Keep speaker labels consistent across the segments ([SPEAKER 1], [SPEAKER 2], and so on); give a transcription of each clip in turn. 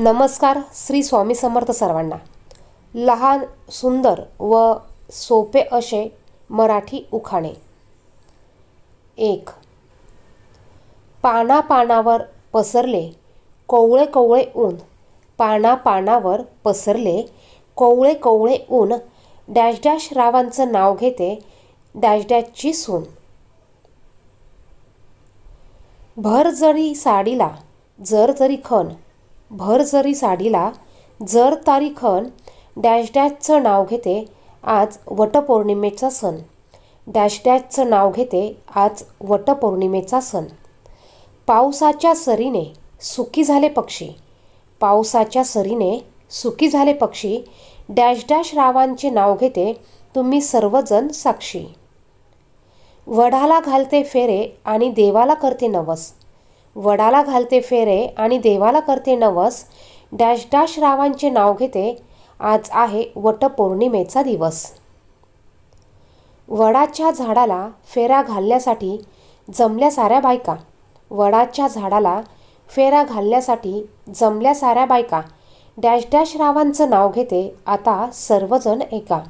[SPEAKER 1] नमस्कार श्री स्वामी समर्थ सर्वांना. लहान सुंदर व सोपे असे मराठी उखाणे. एक. पाना पानावर पसरले कोवळे कोवळे ऊन. पाना पानावर पसरले कोवळे कोवळे ऊन. डॅश डॅश रावांचं नाव घेते डॅश डॅशची सून. भर जरी साडीला जर जरी खण भर जरी साडीला जर तारीखन डॅश डॅशचं नाव घेते आज वटपौर्णिमेचा सण. डॅश डॅशचं नाव घेते आज वटपौर्णिमेचा सण. पावसाच्या सरीने सुखी झाले पक्षी. पावसाच्या सरीने सुखी झाले पक्षी. डॅश डॅश रावांचे नाव घेते तुम्ही सर्वजण साक्षी. वडाला घालते फेरे आणि देवाला करते नवस. वडाला घालते फेरे आणि देवाला करते नवस डॅश डॅश रावांचे नाव घेते. आज आहे वटपौर्णिमेचा दिवस. वडाच्या झाडाला फेरा घालण्यासाठी जमल्या साऱ्या बायका. वडाच्या झाडाला फेरा घालण्यासाठी जमल्या साऱ्या बायका. डॅश डॅश रावांचं नाव घेते आता सर्वजण एका.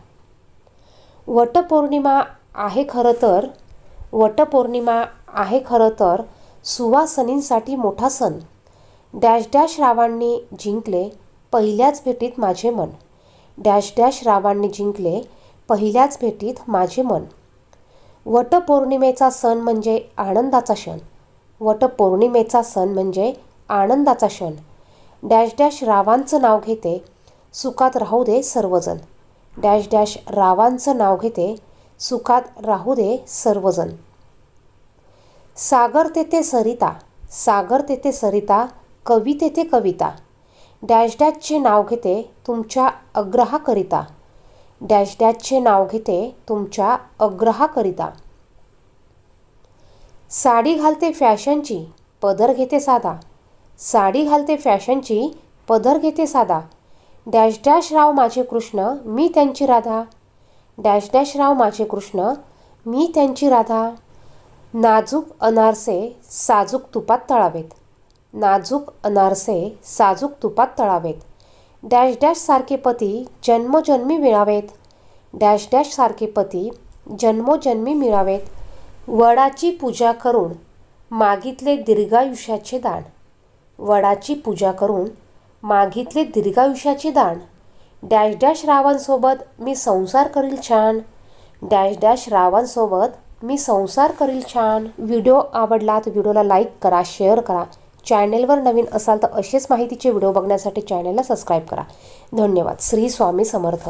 [SPEAKER 1] वटपौर्णिमा आहे खरं तर वटपौर्णिमा आहे खरं तर सुवासनींसाठी मोठा सण. डॅश डॅश रावांनी जिंकले पहिल्याच भेटीत माझे मन. डॅश डॅश रावांनी जिंकले पहिल्याच भेटीत माझे मन. वटपौर्णिमेचा सण म्हणजे आनंदाचा क्षण. वटपौर्णिमेचा सण म्हणजे आनंदाचा क्षण. डॅश डॅश रावांचं नाव घेते सुखात राहू दे सर्वजण. डॅश डॅश रावांचं नाव घेते सुखात राहू दे सर्वजण. सागर तेथे सरिता सागर तेथे सरिता कवी तेथे कविता. डॅश डॅशचे नाव घेते तुमच्या अग्रहाकरिता डॅश डॅशचे नाव घेते तुमच्या अग्रहाकरिता साडी घालते फॅशनची पदर घेते साधा. साडी घालते फॅशनची पदर घेते साधा. डॅश डॅश राव माझे कृष्ण मी त्यांची राधा. डॅश डॅश राव माझे कृष्ण मी त्यांची राधा. नाजूक अनारसे साजूक तुपात तळावेत. नाजूक अनारसे साजूक तुपात तळावेत. डॅश डॅश सारखे पती जन्मोजन्मी मिळावेत. डॅश डॅश सारखे पती जन्मोजन्मी मिळावेत. वडाची पूजा करून मागितले दीर्घायुष्याचे दान. वडाची पूजा करून मागितले दीर्घायुष्याचे दान. डॅश डॅश रावांसोबत मी संसार करील छान. डॅश डॅश रावांसोबत मी संसार करील छान. व्हिडिओ आवडला तर व्हिडिओला लाईक करा शेअर करा. चॅनेलवर नवीन असाल तर असेच माहितीचे व्हिडिओ बघण्यासाठी चॅनेलला सबस्क्राईब करा. धन्यवाद. श्री स्वामी समर्थ.